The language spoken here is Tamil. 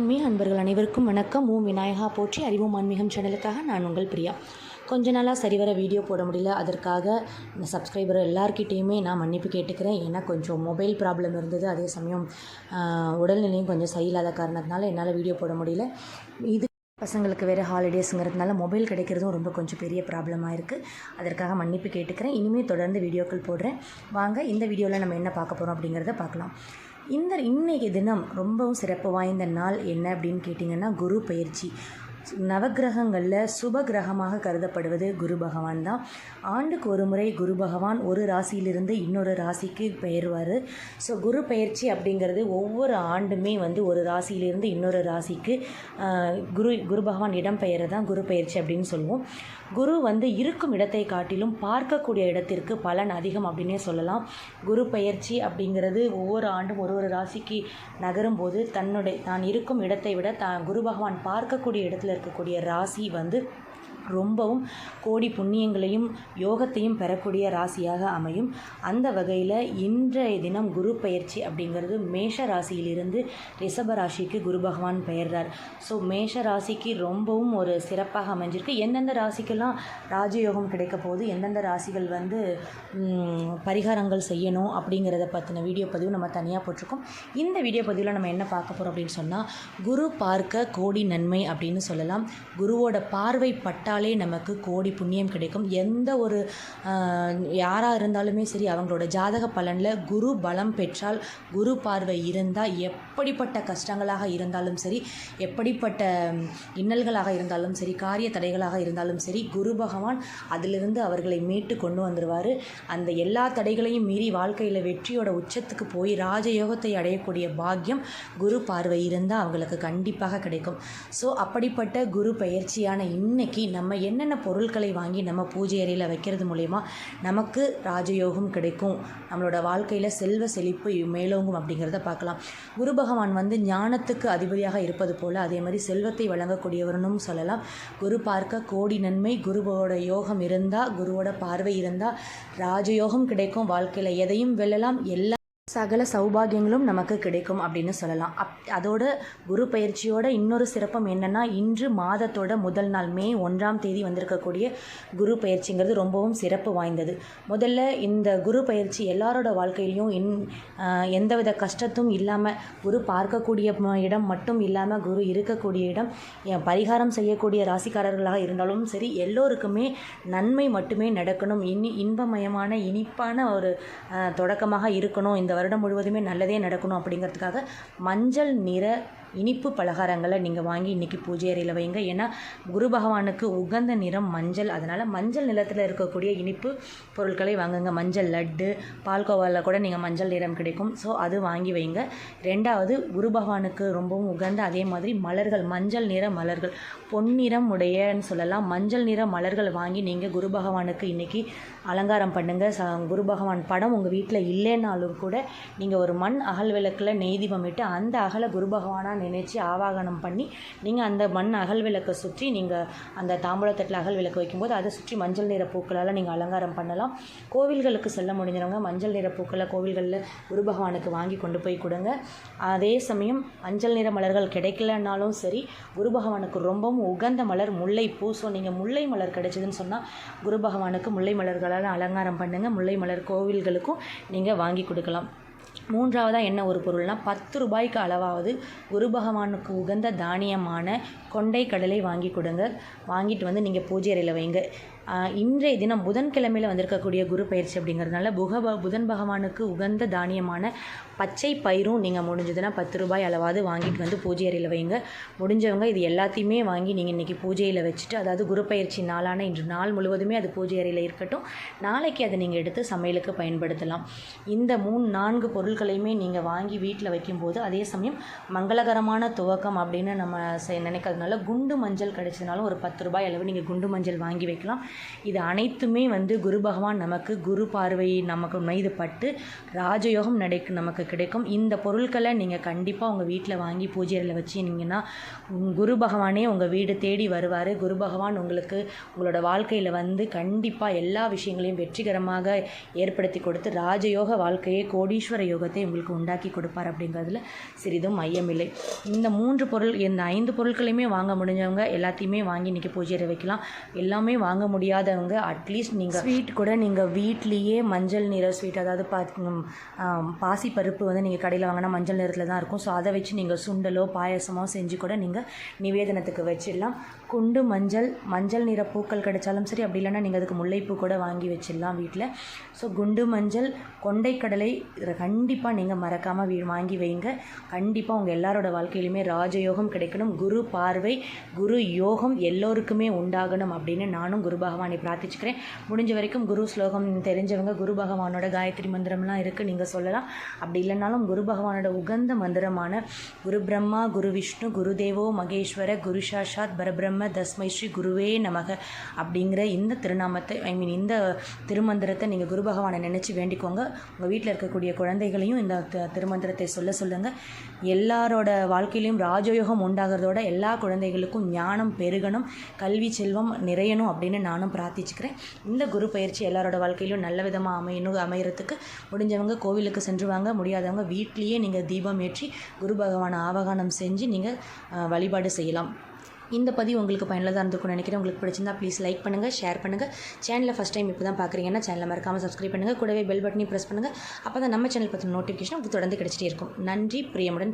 ஆன்மீக அன்பர்கள் அனைவருக்கும் வணக்கம். ஓம் விநாயகா போற்றி அறிவோம் ஆன்மீகம் சேனலுக்காக நான் உங்கள் பிரியா. கொஞ்ச நாளாக சரிவர வீடியோ போட முடியல. அதற்காக இந்த சப்ஸ்கிரைபர் எல்லார்கிட்டேயுமே நான் மன்னிப்பு கேட்டுக்கிறேன். ஏன்னா கொஞ்சம் மொபைல் ப்ராப்ளம் இருந்தது. அதே சமயம் உடல்நிலையும் கொஞ்சம் சரியில்லாத காரணத்தினால என்னால் வீடியோ போட முடியல. இது பசங்களுக்கு வேறு ஹாலிடேஸுங்கிறதுனால மொபைல் கிடைக்கிறதும் ரொம்ப கொஞ்சம் பெரிய ப்ராப்ளமாக இருக்குது அதற்காக மன்னிப்பு கேட்டுக்கிறேன். இனிமேல் தொடர்ந்து வீடியோக்கள் போடுறேன். வாங்க இந்த வீடியோவில் நம்ம என்ன பார்க்க போகிறோம் அப்படிங்கிறத பார்க்கலாம். இந்த இன்னைக்கு தினம் ரொம்பவும் சிறப்பு வாய்ந்த நாள் என்ன அப்படின்னு கேட்டிங்கன்னா குரு பயிற்சி. நவக்கிரகங்களில் சுப கிரகமாக கருதப்படுவது குரு பகவான் தான். ஆண்டுக்கு ஒரு முறை குரு பகவான் ஒரு ராசியிலிருந்து இன்னொரு ராசிக்கு பெயர்வார். ஸோ குரு பயிற்சி அப்படிங்கிறது ஒவ்வொரு ஆண்டுமே வந்து ஒரு ராசியிலிருந்து இன்னொரு ராசிக்கு குரு குரு பகவான் இடம் பெயர தான் குரு பயிற்சி அப்படின்னு சொல்லுவோம். குரு வந்து இருக்கும் இடத்தை காட்டிலும் பார்க்கக்கூடிய இடத்திற்கு பலன் அதிகம் அப்படின்னே சொல்லலாம். குரு பயிற்சி அப்படிங்கிறது ஒவ்வொரு ஆண்டும் ஒரு ஒரு ராசிக்கு நகரும் போது தன்னுடைய தான் இருக்கும் இடத்தை விட தான் குரு பகவான் பார்க்கக்கூடிய இடத்துல இருக்கக்கூடிய ராசி வந்து ரொம்பவும் கோடி புண்ணியங்களையும் யோகத்தையும் பெறக்கூடிய ராசியாக அமையும். அந்த வகையில் இன்றைய தினம் குரு பயிற்சி அப்படிங்கிறது மேஷ ராசியிலிருந்து ரிஷப ராசிக்கு குரு பகவான் பெயர்றார். ஸோ மேஷ ராசிக்கு ரொம்பவும் ஒரு சிறப்பாக அமைஞ்சிருக்கு. எந்தெந்த ராசிக்கெல்லாம் ராஜயோகம் கிடைக்க போகுது எந்தெந்த ராசிகள் வந்து பரிகாரங்கள் செய்யணும் அப்படிங்கிறத பற்றின வீடியோ பதிவு நம்ம தனியாக போட்டிருக்கோம். இந்த வீடியோ பதிவில் நம்ம என்ன பார்க்க போகிறோம் அப்படின்னு சொன்னால் குரு பார்க்க கோடி நன்மை அப்படின்னு சொல்லலாம். குருவோட பார்வை பார்த்தாலே நமக்கு கோடி புண்ணியம் கிடைக்கும். எந்த ஒரு யாராக இருந்தாலுமே சரி அவங்களோட ஜாதக பலனில் குரு பலம் பெற்றால் குரு பார்வை இருந்தால் எப்படிப்பட்ட கஷ்டங்களாக இருந்தாலும் சரி எப்படிப்பட்ட இன்னல்களாக இருந்தாலும் சரி காரிய தடைகளாக இருந்தாலும் சரி குரு பகவான் அதிலிருந்து அவர்களை மீட்டு கொண்டு வந்துடுவார் அந்த எல்லா தடைகளையும் மீறி வாழ்க்கையில் வெற்றியோட உச்சத்துக்கு போய் ராஜயோகத்தை அடையக்கூடிய பாக்கியம் குரு பார்வை இருந்தால் அவங்களுக்கு கண்டிப்பாக கிடைக்கும். ஸோ அப்படிப்பட்ட குரு பயிற்சியான இன்னைக்கு நம்ம என்னென்ன பொருட்களை வாங்கி நம்ம பூஜை அறையில் வைக்கிறது மூலயமா நமக்கு ராஜயோகம் கிடைக்கும். நம்மளோட வாழ்க்கையில் செல்வ செழிப்பு மேலோங்கும் அப்படிங்கிறத பார்க்கலாம். குரு பகவான் வந்து ஞானத்துக்கு அதிபதியாக இருப்பது போல் அதே மாதிரி செல்வத்தை வழங்கக்கூடியவர்னும் சொல்லலாம். குரு பார்க்க கோடி நன்மை குருவோட யோகம் இருந்தால் குருவோட பார்வை இருந்தால் ராஜயோகம் கிடைக்கும். வாழ்க்கையில் எதையும் வெல்லலாம் எல்லா சகல சௌபாகியங்களும் நமக்கு கிடைக்கும் அப்படின்னு சொல்லலாம். அப் அதோட குரு பயிற்சியோட இன்னொரு சிறப்பம் என்னன்னா இன்று மாதத்தோட முதல் நாள் மே ஒன்றாம் தேதி வந்திருக்கக்கூடிய குரு பயிற்சிங்கிறது ரொம்பவும் சிறப்பு வாய்ந்தது. முதல்ல இந்த குரு பயிற்சி எல்லாரோட வாழ்க்கையிலையும் இன் எந்தவித கஷ்டத்தும் இல்லாமல் குரு பார்க்கக்கூடிய இடம் மட்டும் இல்லாமல் குரு இருக்கக்கூடிய இடம் என் பரிகாரம் செய்யக்கூடிய ராசிக்காரர்களாக இருந்தாலும் சரி எல்லோருக்குமே நன்மை மட்டுமே நடக்கணும். இனி இன்பமயமான இனிப்பான ஒரு தொடக்கமாக இருக்கணும். இந்த வருடம் முழுவதுமே நல்லதே நடக்கணும் அப்படிங்கிறதுக்காக மஞ்சள் நிற இனிப்பு பலகாரங்களை நீங்கள் வாங்கி இன்றைக்கி பூஜை அறையில் வைங்க. ஏன்னா குரு பகவானுக்கு உகந்த நிறம் மஞ்சள். அதனால் மஞ்சள் நிறத்தில் இருக்கக்கூடிய இனிப்பு பொருட்களை வாங்குங்க. மஞ்சள் லட்டு பால்கோவாவில் கூட நீங்கள் மஞ்சள் நிறம் கிடைக்கும். ஸோ அது வாங்கி வைங்க. ரெண்டாவது குரு பகவானுக்கு ரொம்பவும் உகந்த அதே மாதிரி மலர்கள் மஞ்சள் நிற மலர்கள். பொன்னிறம் உடையன்னு சொல்லலாம். மஞ்சள் நிற மலர்கள் வாங்கி நீங்கள் குரு பகவானுக்கு இன்றைக்கி அலங்காரம் பண்ணுங்கள் ச குரு பகவான் படம் உங்கள் வீட்டில் இல்லைன்னாலும் கூட நீங்கள் ஒரு மண் அகல் விளக்கில் நெய் தீபம் அந்த அகலை குரு பகவானாக நினைச்சி ஆவாகனம் பண்ணி நீங்கள் அந்த மண் அகல் விளக்கை சுற்றி நீங்கள் அந்த தாம்பூலத்தட்டில் அகல் விளக்கு வைக்கும்போது அதை சுற்றி மஞ்சள் நிற பூக்களால் நீங்கள் அலங்காரம் பண்ணலாம். கோவில்களுக்கு செல்ல முடிஞ்சவங்க மஞ்சள் நிற பூக்களை கோவில்களில் குரு பகவானுக்கு வாங்கி கொண்டு போய் கொடுங்க. அதே சமயம் மஞ்சள் நிற மலர்கள் கிடைக்கலனாலும் சரி குரு பகவானுக்கு ரொம்பவும் உகந்த மலர் முல்லைப்பூ ஸோ நீங்கள் முல்லை மலர் கிடைச்சதுன்னு சொன்னால் குரு பகவானுக்கு முல்லை மலர்களால் அலங்காரம் பண்ணுங்கள் முல்லை மலர் கோவில்களுக்கும் நீங்கள் வாங்கி கொடுக்கலாம். மூன்றாவதாக என்ன ஒரு பொருள்னால் பத்து ரூபாய்க்கு அளவாவது குரு பகவானுக்கு உகந்த தானியமான கொண்டை கடலை வாங்கி கொடுங்க. வாங்கிட்டு வந்து நீங்கள் பூஜை அறையில் வைங்க. இன்றைய தினம் புதன்கிழமையில் வந்திருக்கக்கூடிய குரு பயிற்சி அப்படிங்கிறதுனால புக புதன் பகவானுக்கு உகந்த தானியமான பச்சை பயிரும் நீங்கள் முடிஞ்சதுன்னா பத்து ரூபாய் அளவாவது வாங்கிட்டு வந்து பூஜை அறையில் வைங்க. முடிஞ்சவங்க இது எல்லாத்தையுமே வாங்கி நீங்கள் இன்றைக்கி பூஜையில் வச்சுட்டு அதாவது குரு பயிற்சி நாளான இன்று நாள் முழுவதுமே அது பூஜை அறையில் இருக்கட்டும். நாளைக்கு அதை நீங்கள் எடுத்து சமையலுக்கு பயன்படுத்தலாம். இந்த மூணு நான்கு பொருள் பொருட்களையுமே நீங்கள் வாங்கி வீட்டில் வைக்கும்போது அதே சமயம் மங்களகரமான துவக்கம் அப்படின்னு நம்ம நினைக்கிறதுனால குண்டு மஞ்சள் கிடைச்சதுனாலும் ஒரு பத்து ரூபாய் அளவு நீங்கள் குண்டு மஞ்சள் வாங்கி வைக்கலாம். இது அனைத்துமே வந்து குரு பகவான் நமக்கு குரு பார்வை நமக்கு மீது பட்டு ராஜயோகம் நடக்கு நமக்கு கிடைக்கும். இந்த பொருட்களை நீங்கள் கண்டிப்பாக உங்கள் வீட்டில் வாங்கி பூஜை அறையில் குரு பகவானே உங்கள் வீடு தேடி வருவார். குரு பகவான் உங்களுக்கு உங்களோட வாழ்க்கையில் வந்து கண்டிப்பாக எல்லா விஷயங்களையும் வெற்றிகரமாக ஏற்படுத்தி கொடுத்து ராஜயோக வாழ்க்கையை கோடீஸ்வர யோகத்தை உங்களுக்கு உண்டாக்கி கொடுப்பார் அப்படிங்கிறதுல சிறிதும் ஐயமில்லை இந்த மூன்று பொருள் இந்த ஐந்து பொருட்களையுமே வாங்க முடிஞ்சவங்க எல்லாத்தையுமே வாங்கி இன்றைக்கி பூஜையில் வைக்கலாம். எல்லாமே வாங்க முடியாதவங்க அட்லீஸ்ட் நீங்கள் ஸ்வீட் கூட நீங்கள் வீட்லேயே மஞ்சள் நிற ஸ்வீட் அதாவது பா பாசி பருப்பு வந்து நீங்கள் கடையில் வாங்கினா மஞ்சள் நிறத்தில் தான் இருக்கும். ஸோ அதை வச்சு நீங்கள் சுண்டலோ பாயசமோ செஞ்சு கூட நீங்கள் நிவேதனத்துக்கு வச்சிடலாம். குண்டு மஞ்சள் மஞ்சள் நிற பூக்கள் கிடைச்சாலும் சரி அப்படி இல்லைன்னா நீங்கள் அதுக்கு முல்லைப்பூ கூட வாங்கி வச்சிடலாம் வீட்டில் ஸோ குண்டு மஞ்சள் கொண்டைக்கடலை இதை கண்டிப்பாக நீங்கள் மறக்காமல் வீ வாங்கி வைங்க. கண்டிப்பாக உங்கள் எல்லாரோட வாழ்க்கையிலுமே ராஜயோகம் கிடைக்கணும். குரு பார்வை குரு யோகம் எல்லோருக்குமே உண்டாகணும் அப்படின்னு நானும் குரு பகவானை பிரார்த்திச்சுக்கிறேன். முடிஞ்ச வரைக்கும் குரு ஸ்லோகம் தெரிஞ்சவங்க குரு பகவானோட காயத்ரி மந்திரம்லாம் இருக்குது நீங்கள் சொல்லலாம். அப்படி இல்லைனாலும் குரு பகவானோட உகந்த மந்திரமான குரு பிரம்மா குரு விஷ்ணு குரு தேவோ மகேஸ்வர குரு சாஷாத் பரபிரம்ம தஸ்மை ஸ்ரீ குருவே நமக அப்படிங்கிற இந்த திருநாமத்தை ஐ மீன் இந்த திருமந்திரத்தை நீங்கள் குரு பகவானை நினச்சி வேண்டிக்கோங்க. உங்கள் வீட்டில் இருக்கக்கூடிய குழந்தைகள் குழந்தைகளையும் இந்த திருமந்திரத்தை சொல்ல சொல்லுங்கள் எல்லாரோட வாழ்க்கையிலையும் ராஜயோகம் உண்டாகிறதோட எல்லா குழந்தைகளுக்கும் ஞானம் பெருகணும் கல்வி செல்வம் நிறையணும் அப்படின்னு நானும் பிரார்த்திச்சுக்கிறேன். இந்த குரு பயிற்சி எல்லாரோட வாழ்க்கையிலும் நல்ல விதமாக அமையணும் அமையறதுக்கு முடிஞ்சவங்க கோவிலுக்கு சென்று வாங்க முடியாதவங்க வீட்லேயே நீங்கள் தீபம் ஏற்றி குரு பகவான் ஆவகானம் செஞ்சு நீங்கள் வழிபாடு செய்யலாம். இந்த பதிவு உங்களுக்கு பயனுள்ளதாக இருந்திருக்கும்னு நினைக்கிறேன். உங்களுக்கு பிடிச்சிருந்தா ப்ளீஸ் லைக் பண்ணுங்கள் ஷேர் பண்ணுங்கள் சேனலில் ஃபஸ்ட் டைம் இப்போ தான் பார்க்குறீங்கன்னா சேனலை மறக்காமல் சப்ஸ்கிரைப் பண்ணுங்கள் கூடவே பெல் பட்டனையும் ப்ரெஸ் பண்ணுங்கள் அப்போ தான் நம்ம சேனல் பற்றின நோட்டிஃபிகேஷன் உங்களுக்கு தொடர்ந்து கிடச்சிட்டே இருக்கும். நன்றி பிரியமுடன்